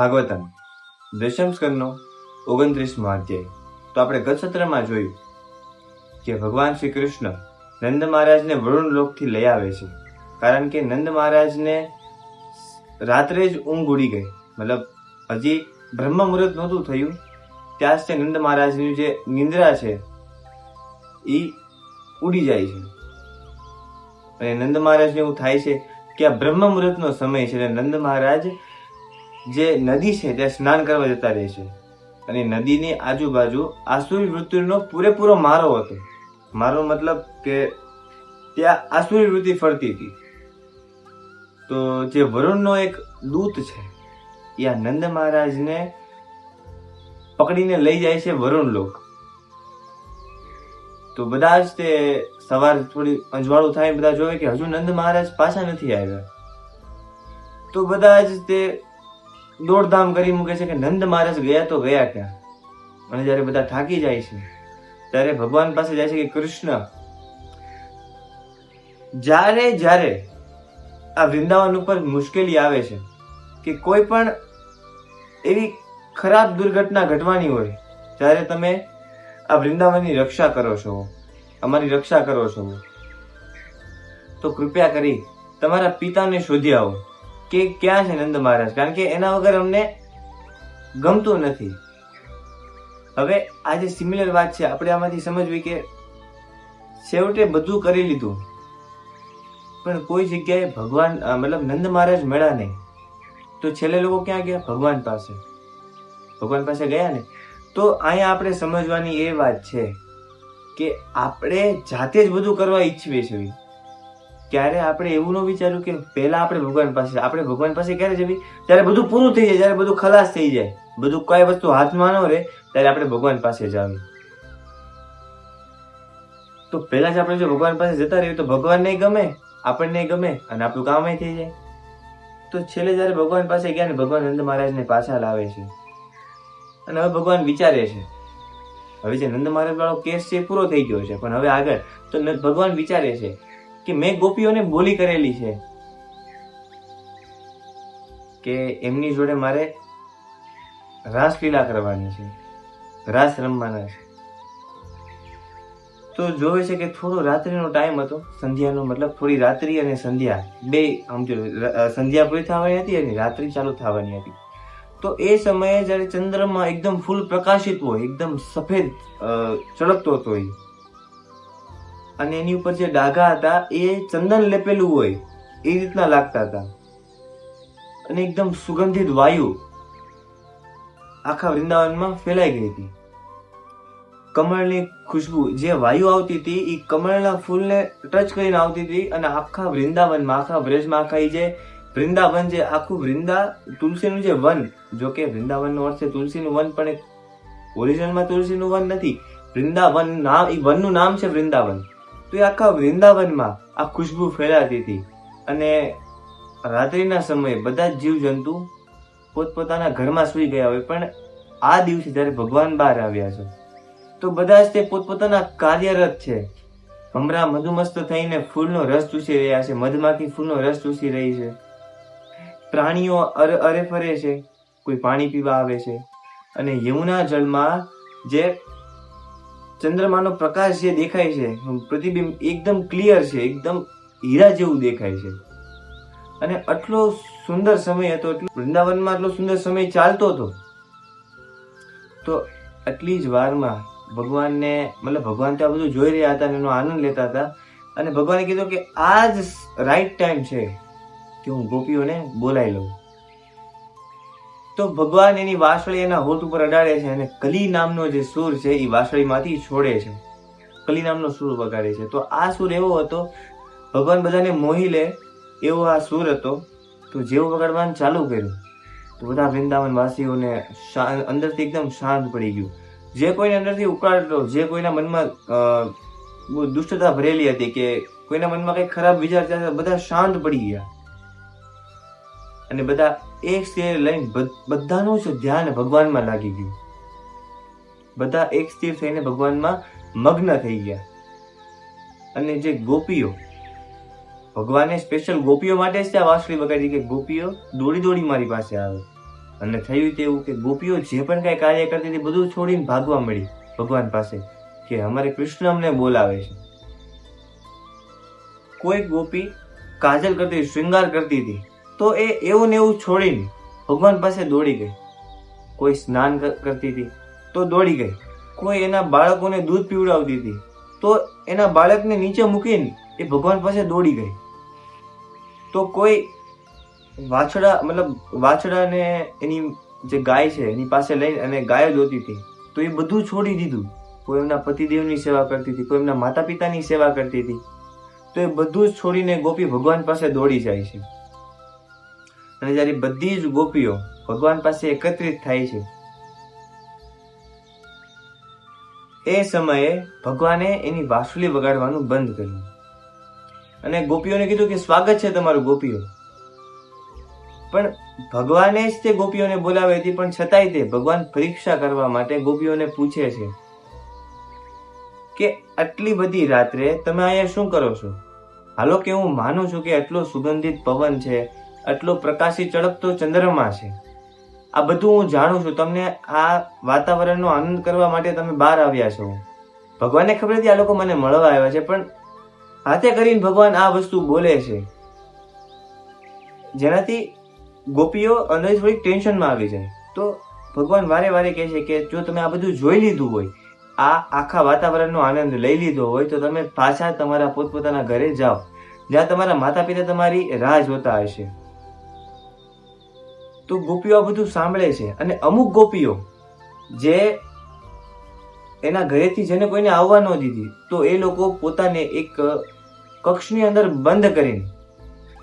ભાગવતમ દશમ સ્કંદનો ઓગણત્રીસમો અધ્યાય. તો આપણે ગત સત્રમાં જોયું કે ભગવાન શ્રી કૃષ્ણ નંદ મહારાજને વરુણ લોકથી લઈ આવે છે. કારણ કે નંદ મહારાજને રાત્રે જ ઊંઘ ઉડી ગઈ. મતલબ, હજી બ્રહ્મ મુહૂર્ત નહોતું થયું. ત્યાં જ તે નંદ મહારાજની જે નિંદ્રા છે એ ઉડી જાય છે. અને નંદ મહારાજને એવું થાય છે કે આ બ્રહ્મ મુહૂર્તનો સમય છે, એટલે નંદ મહારાજ જે નદી છે, ત્યાં સ્નાન કરવા જતા રહે છે. અને નદીની આજુબાજુ આસુરી વૃત્તિનો પૂરેપૂરો મારો હતો. મારો મતલબ કે ત્યાં આસુરી વૃત્તિ ફરતી હતી. તો જે વરુણનો એક દૂત છે, એ આ નંદ મહારાજને પકડીને લઈ જાય છે વરુણ લોક. તો બધા જ તે સવાર થોડી અંજવાળું થાય બધા જોવે કે હજુ નંદ મહારાજ પાછા નથી આવ્યા. તો બધા જ તે દોડધામ કરી મૂકે છે કે નંદ મહારાજ ગયા તો ગયા ક્યાં? અને જ્યારે બધા થાકી જાય છે, ત્યારે ભગવાન પાસે જાય છે કે કૃષ્ણ, જ્યારે જ્યારે આ વૃંદાવન ઉપર મુશ્કેલી આવે છે કે કોઈ પણ એવી ખરાબ દુર્ઘટના ઘટવાની હોય, ત્યારે તમે આ વૃંદાવનની રક્ષા કરો છો, અમારી રક્ષા કરો છો. તો કૃપયા કરી તમારા પિતાને શોધી આવો. કે ક્યાં છે નંદ મહારાજ? કારણ કે એના વગર અમને ગમતું નથી. હવે આ જે સિમિલર વાત છે, આપણે આમાંથી સમજવી કે છેવટે બધું કરી લીધું. પણ કોઈ જગ્યાએ ભગવાન મતલબ નંદ મહારાજ મળ્યા નહીં. તો છેલ્લે લોકો ક્યાં ગયા? ભગવાન પાસે. ભગવાન પાસે ગયા ને? તો અહીંયા આપણે સમજવાની એ વાત છે કે આપણે જાતે જ બધું કરવા ઈચ્છીએ છીએ. ક્યારે આપણે એવું ન વિચાર્યું કે પહેલા આપણે ભગવાન પાસે આપણે ભગવાન પાસે ક્યારે જવી? ત્યારે બધું પૂરું થઈ જાય, જ્યારે બધું ખલાસ થઈ જાય. બધું કઈ વસ્તુ હાથમાં ન રહે, ત્યારે આપણે ભગવાન પાસે જાવી. તો પહેલા જ આપણે જો ભગવાન પાસે જતા રહીએ તો ભગવાનને ગમે, આપણને ગમે, અને આપણું કામ થઈ જાય. તો છેલ્લે જ્યારે ભગવાન પાસે ગયા ને ભગવાન નંદ મહારાજને પાછા લાવે છે. અને હવે ભગવાન વિચારે છે. હવે જે નંદ મહારાજ વાળો કેસ છે પૂરો થઈ ગયો છે. પણ હવે આગળ તો ભગવાન વિચારે છે કે મેં ગોપીઓને બોલી કરેલી છે કે એમની જોડે મારે રાસલીલા કરવાની છે, રાસ રમવાના છે. તો જોવે છે કે થોડો રાત્રિનો ટાઈમ હતો, સંધ્યાનો મતલબ થોડી રાત્રિ અને સંધ્યા, બે સમજો સંધ્યા પૂરી થવાની હતી અને રાત્રિ ચાલુ થવાની હતી. તો એ સમયે જ્યારે ચંદ્રમાં એકદમ ફૂલ પ્રકાશિત હોય, એકદમ સફેદ ચળકતો હતો એ અને એની ઉપર જે ડાઘા હતા, એ ચંદન લેપેલું હોય, એ રીતના લાગતા હતા. અને એકદમ સુગંધિત વાયુ આખા વૃંદાવનમાં ફેલાઈ ગઈ હતી. કમળની ખુશ્બુ, જે વાયુ આવતી હતી એ કમળના ફૂલને ટચ કરીને આવતી હતી અને આખા વૃંદાવનમાં, આખા વ્રજમાં આખા જે વૃંદાવન જે આખું વૃંદા, તુલસીનું જે વન જો કે વૃંદાવનનો અર્થ છે તુલસીનું વન, પણ એક ઓરિજિનલમાં તુલસીનું વન નથી. વૃંદાવન નામ એ વનનું નામ છે વૃંદાવન. તો એ આખા વૃંદાવનમાં આ ખુશ્બુ ફેલાતી હતી અને રાત્રિના સમયે બધા જ જીવજંતુ પોતપોતાના ઘરમાં સૂઈ ગયા હોય, પણ આ દિવસે જ્યારે ભગવાન બહાર આવ્યા છે, તો બધા જ તે પોતપોતાના કાર્યરત છે. હમણાં મધુમસ્ત થઈને ફૂલનો રસ ચૂસી રહ્યા છે મધમાખી ફૂલનો રસ ચૂસી રહી છે. પ્રાણીઓ અરે અરે ફરે છે, કોઈ પાણી પીવા આવે છે અને યમુના જળમાં જે ચંદ્રમાનો પ્રકાશ જે દેખાય છે પ્રતિબિંબ એકદમ ક્લિયર છે, એકદમ હીરા જેવું દેખાય છે. અને આટલો સુંદર સમય હતો વૃંદાવનમાં આટલો સુંદર સમય ચાલતો હતો. તો આટલી જ વારમાં ભગવાનને, મતલબ ભગવાન તો આ બધું જોઈ રહ્યા હતા અને એનો આનંદ લેતા હતા. અને ભગવાને કીધું કે આ જ રાઈટ ટાઈમ છે કે હું ગોપીઓને બોલાવી લઉં. તો ભગવાન એની વાસળી એના હોત ઉપર અડાડે છે અને કલી નામનો જે સૂર છે એ વાસળીમાંથી છોડે છે. કલી નામનો સૂર વગાડે છે. તો આ સૂર એવો હતો, ભગવાન બધાને મોહી લે એવો આ સૂર હતો. તો જેવું વગાડવાનું ચાલુ કર્યું. તો બધા વૃંદાવન વાસીઓને અંદરથી એકદમ શાંત પડી ગયું. જે કોઈને અંદરથી ઉકાળતો, જે કોઈના મનમાં દુષ્ટતા ભરેલી હતી કે કોઈના મનમાં કંઈક ખરાબ વિચાર બધા શાંત પડી ગયા. અને બધા એક સ્થિર લઈને બધાનું જ ધ્યાન ભગવાનમાં લાગી ગયું. બધા એક સ્થિર થઈને ભગવાનમાં મગ્ન થઈ ગયા. અને જે ગોપીઓ, ભગવાને સ્પેશિયલ ગોપીઓ માટે જ ત્યાં વાસળી વગાડી કે ગોપીઓ દોડી દોડી મારી પાસે આવે. અને થયું તેવું કે ગોપીઓ જે પણ કાંઈ કાર્ય કરતી હતી બધું છોડીને ભાગવા મળી ભગવાન પાસે કે અમારે કૃષ્ણ અમને બોલાવે છે. કોઈ ગોપી કાજલ કરતી, શૃંગાર કરતી હતી. તો એ એવું ને એવું છોડીને ભગવાન પાસે દોડી ગઈ. કોઈ સ્નાન કરતી હતી તો દોડી ગઈ. કોઈ એના બાળકોને દૂધ પીવડાવતી હતી તો એના બાળકને નીચે મૂકીને એ ભગવાન પાસે દોડી ગઈ. તો કોઈ વાછડા, મતલબ વાછડાને એની જે ગાય છે એની પાસે લઈને અને ગાય જોતી હતી તો એ બધું છોડી દીધું. કોઈ એમના પતિદેવની સેવા કરતી હતી, કોઈ એમના માતા પિતાની સેવા કરતી હતી. તો એ બધું જ છોડીને ગોપી ભગવાન પાસે દોડી જાય છે. અને જ્યારે બધી જ ગોપીઓ ભગવાન પાસે એકત્રિત થાય છે, એ સમયે ભગવાને એની વાસુલી વગાડવાનું બંધ કર્યું. અને ગોપીઓને કીધું કે સ્વાગત છે તમારું ગોપીઓ. પણ ભગવાને જ તે ગોપીઓને બોલાવી હતી, પણ છતાંય તે ભગવાન પરીક્ષા કરવા માટે ગોપીઓને પૂછે છે કે આટલી બધી રાત્રે તમે અહીંયા શું કરો છો? હાલો કે હું માનું છું કે આટલો સુગંધિત પવન છે આટલો પ્રકાશી ચળકતો ચંદ્રમા છે. આ બધું હું જાણું છું. તમને આ વાતાવરણનો આનંદ કરવા માટે તમે બહાર આવ્યા છો. ભગવાનને ખબર હતી આ લોકો મને મળવા આવ્યા છે, પણ હાથે કરીને ભગવાન આ વસ્તુ બોલે છે. જેનાથી ગોપીઓ અંદર થોડીક ટેન્શનમાં આવી જાય. તો ભગવાન વારે વારે કહે છે કે જો તમે આ બધું જોઈ લીધું હોય, આ આખા વાતાવરણનો આનંદ લઈ લીધો હોય, તો તમે પાછા તમારા પોતપોતાના ઘરે જાઓ. જ્યાં તમારા માતા પિતા તમારી રાહ જોતા હશે. તો ગોપીઓ આ બધું સાંભળે છે. અને અમુક ગોપીઓ જે એના ઘરેથી જેને કોઈને આવવા ન દીધી, તો એ લોકો પોતાને એક કક્ષની અંદર બંધ કરીને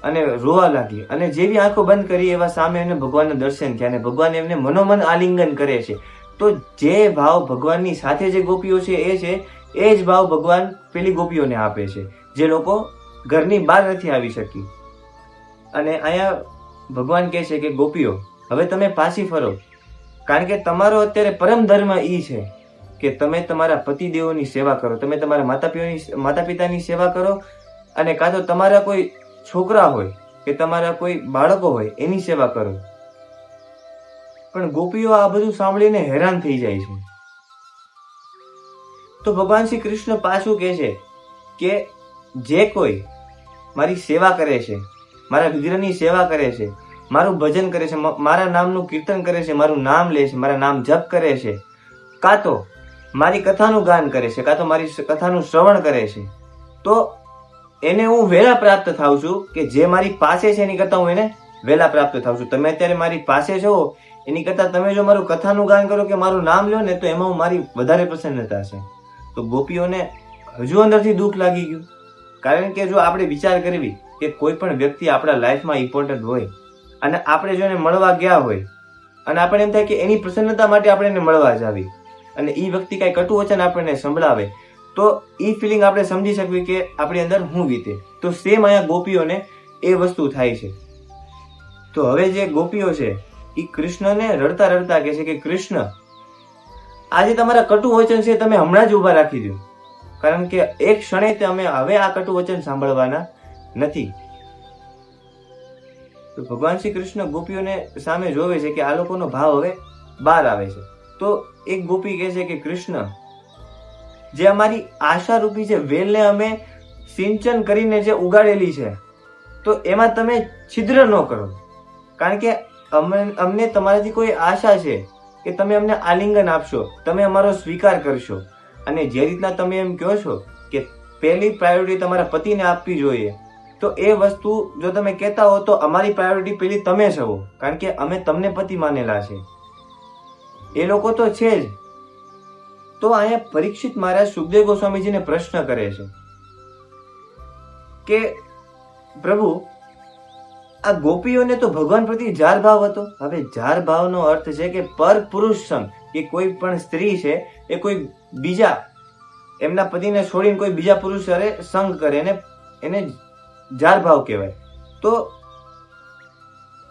અને રોવા લાગી અને જેવી આંખો બંધ કરી એવા સામે એમને ભગવાનના દર્શન થયા અને ભગવાન એમને મનોમન આલિંગન કરે છે. તો જે ભાવ ભગવાનની સાથે જે ગોપીઓ છે એ છે, એ જ ભાવ ભગવાન પેલી ગોપીઓને આપે છે. જે લોકો ઘરની બહાર નથી આવી શકી અને અહીંયા ભગવાન કહે છે કે, ગોપીઓ, હવે તમે પાછી ફરો. કારણ કે તમારો અત્યારે પરમ ધર્મ ઈ છે કે તમે તમારા પતિદેવોની સેવા કરો, તમે તમારા માતા પિતાની માતા પિતાની સેવા કરો અને કાં તો તમારા કોઈ છોકરા હોય કે તમારા કોઈ બાળકો હોય એની સેવા કરો. પણ ગોપીઓ આ બધું સાંભળીને હેરાન થઈ જાય છે. તો ભગવાન શ્રી કૃષ્ણ પાછું કહે છે કે, જે કોઈ મારી સેવા કરે છે મારા વિગ્રહની સેવા કરે છે, મારું ભજન કરે છે મારા નામનું કીર્તન કરે છે, મારું નામ લે છે, મારા નામ જપ કરે છે. કાં તો મારી કથાનું ગાન કરે છે, કાં તો મારી કથાનું શ્રવણ કરે છે. તો એને હું વહેલા પ્રાપ્ત થાઉં છું કે જે મારી પાસે છે એની કરતાં હું એને વહેલા પ્રાપ્ત થાઉં છું. તમે અત્યારે મારી પાસે છો, એની કરતાં તમે જો મારું કથાનું ગાન કરો કે મારું નામ લો ને તો એમાં હું મારી વધારે પ્રસન્નતા છે તો ગોપીઓને હજુ અંદરથી દુઃખ લાગી ગયું. કારણ કે જો આપણે વિચાર કરવી કે કોઈ પણ વ્યક્તિ આપણા લાઈફમાં ઇમ્પોર્ટન્ટ હોય અને આપણે જો એને મળવા ગયા હોય અને આપણે એમ થાય કે એની પ્રસન્નતા માટે આપણે એને મળવા જાવી અને એ વ્યક્તિ કાંઈ કટુ વચન આપણને સંભળાવે, તો એ ફિલિંગ આપણે સમજી શકવી કે આપણી અંદર હું વીતે. તો સેમ અહીંયા ગોપીઓને એ વસ્તુ થાય છે. તો હવે જે ગોપીઓ છે એ કૃષ્ણને રડતા રડતા કહે છે કે કૃષ્ણ, આજે તમારા કટુ વચન છે તમે હમણાં જ ઊભા રાખી દો કારણ કે એક ક્ષણે તમે હવે આ કટુ વચન સાંભળવાના નથી. તો ભગવાન શ્રી કૃષ્ણ ગોપીઓને સામે જોવે છે કે આ લોકોનો ભાવ હવે બહાર આવે છે. તો એક ગોપી કહે છે કે, કૃષ્ણ, જે અમારી આશારૂપી જે વેલને અમે સિંચન કરીને જે ઉગાડેલી છે, તો એમાં તમે છિદ્ર ન કરો. કારણ કે અમને તમારાથી કોઈ આશા છે કે તમે અમને આલિંગન આપશો, તમે અમારો સ્વીકાર કરશો. અને જે રીતના તમે એમ કહો છો કે પહેલી પ્રાયોરિટી તમારા પતિને આપવી જોઈએ તો એ વસ્તુ જો તમે કહેતા હો તો અમારી પ્રાયોરિટી પેલી તમે છો કારણ કે અમે તમને પતિ માનેલા છે. એ લોકો તો છે જ. તો અહીંયા પરીક્ષિત મહારાજ સુખદેવ ગોસ્વામીજીને પ્રશ્ન કરે છે કે, પ્રભુ, આ ગોપીઓને તો ભગવાન પ્રતિ જાર ભાવ હતો. હવે જાર ભાવનો અર્થ છે કે પર પુરુષ સંગ, કે કોઈ પણ સ્ત્રી છે, એ કોઈ બીજા, એમના પતિને છોડીને કોઈ બીજા પુરુષ સંગ કરે એને એને જાર ભાવ કહેવાય. તો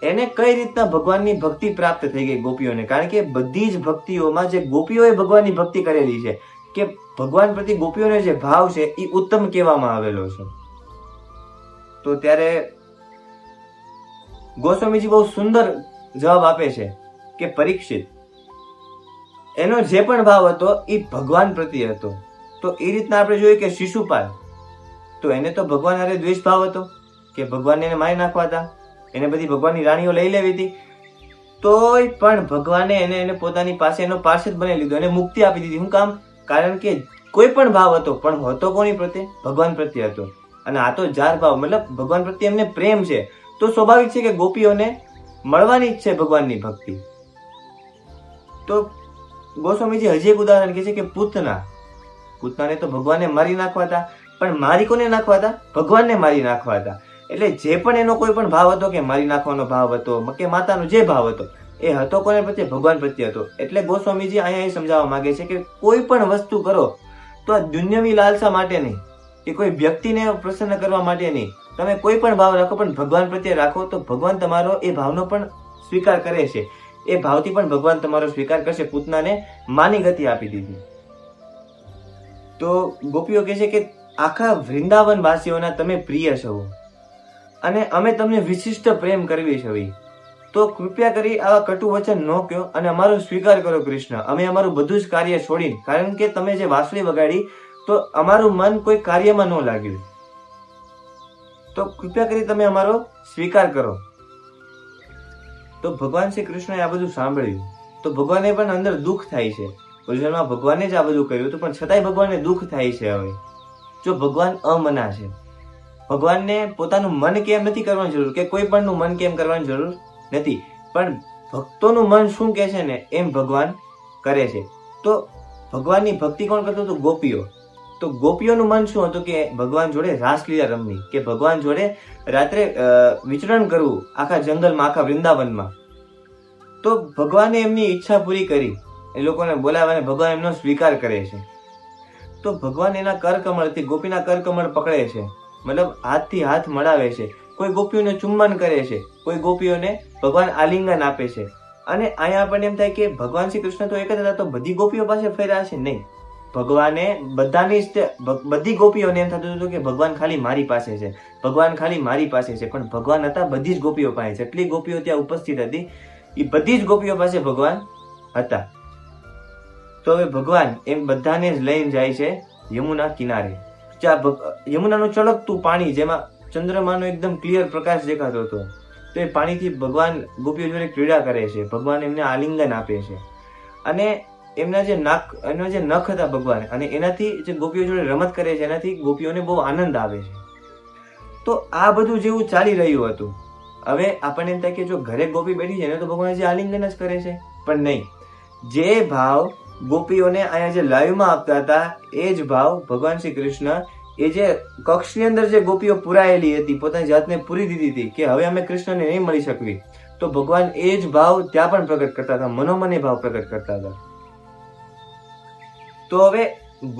એને કઈ રીતના ભગવાનની ભક્તિ પ્રાપ્ત થઈ ગઈ ગોપીઓને? કારણ કે બધી જ ભક્તિઓમાં જે ગોપીઓએ ભગવાનની ભક્તિ કરેલી છે, કે ભગવાન પ્રતિ ગોપીઓને જે ભાવ છે એ ઉત્તમ કહેવામાં આવેલો છે. તો ત્યારે ગોસ્વામીજી બહુ સુંદર જવાબ આપે છે કે પરીક્ષિત. એનો જે પણ ભાવ હતો એ ભગવાન પ્રત્યે હતો. તો એ રીતના આપણે જોઈએ કે શિશુપાલ તો એને તો ભગવાન હારે દ્વેષ ભાવ હતો કે ભગવાનને એને મારી નાખવા હતા. એને બધી ભગવાનની રાણીઓ લઈ લેવી હતી. તોય પણ ભગવાને એને એને પોતાની પાસે એનો પાર્ષદ બનાવી લીધો. એને મુક્તિ આપી દીધી. હું કામ? કારણ કે કોઈ પણ ભાવ હતો, પણ હતો કોની પ્રત્યે? ભગવાન પ્રત્યે હતો. અને આ તો જાર ભાવ, મતલબ ભગવાન પ્રત્યે એમને પ્રેમ છે. તો સ્વાભાવિક છે કે ગોપીઓને મળવાની જ છે ભગવાનની ભક્તિ. તો ગોસ્વામીજી હજી એક ઉદાહરણ કહે છે કે પૂતના. પૂતનાને તો ભગવાને મારી નાખવા હતા. પણ મારી કોને નાખવા હતા ભગવાનને મારી નાખવા હતા એટલે જે પણ એનો કોઈ પણ ભાવ હતો કે મારી નાખવાનો ભાવ હતો, કે માતાનો જે ભાવ હતો, એ હતો કોને પ્રત્યે? ભગવાન પ્રત્યે હતો. એટલે ગોસ્વામીજી અહીંયા સમજાવવા માંગે છે કે કોઈ પણ વસ્તુ કરો, તો આ દુન્યવી લાલસા માટે નહીં, કે કોઈ વ્યક્તિને પ્રસન્ન કરવા માટે નહીં. તમે કોઈ પણ ભાવ રાખો, પણ ભગવાન પ્રત્યે રાખો, તો ભગવાન તમારો એ ભાવનો પણ સ્વીકાર કરે છે. એ ભાવથી પણ ભગવાન તમારો સ્વીકાર કરશે પૂતનાને માની ગતિ આપી દીધી. તો ગોપીઓ કહે છે કે આખા વૃંદાવન વાસીઓના તમે પ્રિય છો. અને અમે તમને વિશિષ્ટ પ્રેમ કરવી છે તો કૃપયા કરી આવા કટુ વચન ન કહો અને અમારો સ્વીકાર કરો કૃષ્ણ. અમે અમારું બધું જ કાર્ય છોડીને, કારણ કે તમે જે વાંસળી વગાડી, તો અમારું મન કોઈ કાર્યમાં ન લાગ્યું. તો કૃપયા કરી તમે અમારો સ્વીકાર કરો. તો ભગવાન શ્રી કૃષ્ણએ આ બધું સાંભળ્યું. તો ભગવાનને પણ અંદર દુઃખ થાય છે. ભજનમાં ભગવાને જ આ બધું કર્યું હતું, પણ છતાંય ભગવાનને દુઃખ થાય છે હવે. જો ભગવાન અમના છે. ભગવાનને પોતાનું મન કેમ નથી કરવાની જરૂર? કે કોઈ પણનું મન કેમ કરવાની જરૂર નથી? પણ ભક્તોનું મન શું કહે છે ને, એમ ભગવાન કરે છે. તો ભગવાનની ભક્તિ કોણ કરતું હતું? ગોપીઓ. તો ગોપીઓનું મન શું હતું કે ભગવાન જોડે રાસલીલા રમવી? કે ભગવાન જોડે રાત્રે વિચરણ કરવું આખા જંગલમાં, આખા વૃંદાવનમાં? તો ભગવાને એમની ઈચ્છા પૂરી કરી. એ લોકોને બોલાવીને ભગવાન એમનો સ્વીકાર કરે છે. તો ભગવાન એના કરકમળથી ગોપીના કરકમળ પકડે છે. મતલબ હાથથી હાથ મળાવે છે. કોઈ ગોપીઓને ચુંબન કરે છે. કોઈ ગોપીઓને ભગવાન આલિંગન આપે છે. અને અહીંયા આપણને એમ થાય કે ભગવાન શ્રી કૃષ્ણ તો એક જ હતા, તો બધી ગોપીઓ પાસે ફેર્યા છે? નહીં. ભગવાને બધાની જ બધી ગોપીઓને એમ થતું હતું કે ભગવાન ખાલી મારી પાસે છે. ભગવાન ખાલી મારી પાસે છે. પણ ભગવાન હતા બધી જ ગોપીઓ પાસે. જેટલી ગોપીઓ ત્યાં ઉપસ્થિત હતી એ બધી જ ગોપીઓ પાસે ભગવાન હતા. તો હવે ભગવાન એમ બધાને જ લઈને જાય છે યમુના કિનારે. યમુનાનું ચળકતું પાણી જેમાં ચંદ્રમાનો એકદમ ક્લિયર પ્રકાશ દેખાતો હતો. તો એ પાણીથી ભગવાન ગોપીઓ જોડે ક્રીડા કરે છે. ભગવાન એમને આલિંગન આપે છે. અને એમના જે નાક, એમના જે નખ હતા ભગવાન, અને એનાથી જે ગોપીઓ જોડે રમત કરે છે, એનાથી ગોપીઓને બહુ આનંદ આવે છે. તો આ બધું જેવું ચાલી રહ્યું હતું. હવે આપણને એમ થાય કે જો ઘરે ગોપી બેઠી છે ને તો ભગવાન જે આલિંગન જ કરે છે. પણ નહીં. જે ભાવ ગોપીઓને અહીંયા જે લાઈવમાં આપતા હતા, એ જ ભાવ ભગવાન શ્રી કૃષ્ણ, એ જે કક્ષની અંદર જે ગોપીઓ પુરાયેલી હતી, પોતાની જાતને પૂરી દીધી હતી કે હવે અમે કૃષ્ણને નહીં મળી શકવી. તો ભગવાન એ જ ભાવ ત્યાં પણ પ્રગટ કરતા હતા મનોમને ભાવ પ્રગટ કરતા હતા. તો હવે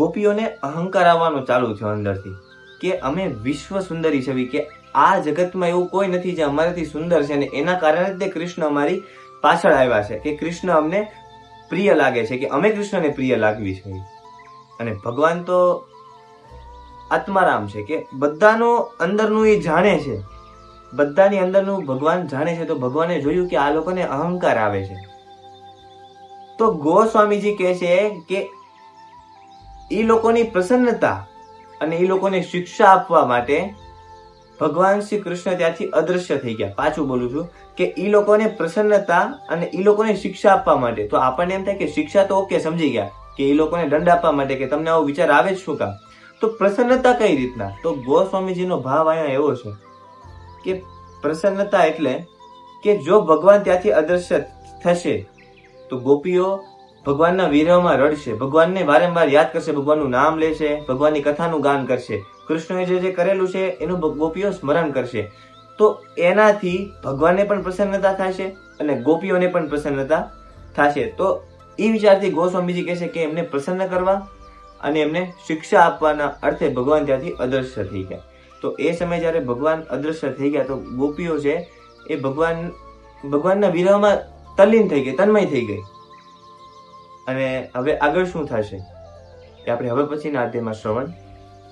ગોપીઓને અહંકાર આવવાનો ચાલુ થયો અંદરથી, કે અમે વિશ્વ સુંદરી છવી કે આ જગતમાં એવું કોઈ નથી જે અમારાથી સુંદર છે અને એના કારણે જ તે કૃષ્ણ અમારી પાછળ આવ્યા છે, કે કૃષ્ણ અમને પ્રિય લાગે છે કે અમે કૃષ્ણને પ્રિય લાગવી છે. અને ભગવાન તો આત્મારામ છે કે બધાનો અંદરનું એ જાણે છે. બધાની અંદરનું ભગવાન જાણે છે તો ભગવાને જોયું કે આ લોકોને અહંકાર આવે છે. તો ગોસ્વામીજી કહે છે કે એ લોકોની પ્રસન્નતા અને એ લોકોને શિક્ષા આપવા માટે ભગવાન શ્રી કૃષ્ણ ત્યાંથી અદૃશ્ય થઈ ગયા. પાછું બોલું છું કે એ લોકોને પ્રસન્નતા અને એ લોકોને શિક્ષા આપવા માટે, તો આપણને એમ થાય કે શિક્ષા તો ઓકે સમજી ગયા, કે એ લોકોને દંડ આપવા માટે કે તમને આવો વિચાર આવે જ શું કામ? તો પ્રસન્નતા કઈ રીતના? તો ગોસ્વામીજીનો ભાવ અહીંયા એવો છે કે પ્રસન્નતા એટલે કે જો ભગવાન ત્યાંથી અદૃશ્ય થશે, તો ગોપીઓ ભગવાનના વિરહમાં રડશે, ભગવાનને વારંવાર યાદ કરશે, ભગવાનનું નામ લેશે, ભગવાનની કથાનું ગાન કરશે. કૃષ્ણએ જે જે કરેલું છે, એનું ગોપીઓ સ્મરણ કરશે. તો એનાથી ભગવાનને પણ પ્રસન્નતા થશે અને ગોપીઓને પણ પ્રસન્નતા થશે. તો એ વિચારથી ગોસ્વામીજી કહે છે કે એમને પ્રસન્ન કરવા અને એમને શિક્ષા આપવાના અર્થે ભગવાન ત્યાંથી અદ્રશ્ય થઈ ગયા. તો એ સમયે જ્યારે ભગવાન અદૃશ્ય થઈ ગયા, તો ગોપીઓ છે, એ ભગવાન, ભગવાનના વિરહમાં તલ્લીન થઈ ગઈ, તન્મય થઈ ગઈ. અને હવે આગળ શું થશે? એ આપણે હવે પછીના અધ્યાયમાં શ્રવણ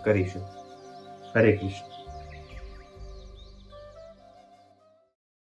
કરીશું. હરે કૃષ્ણ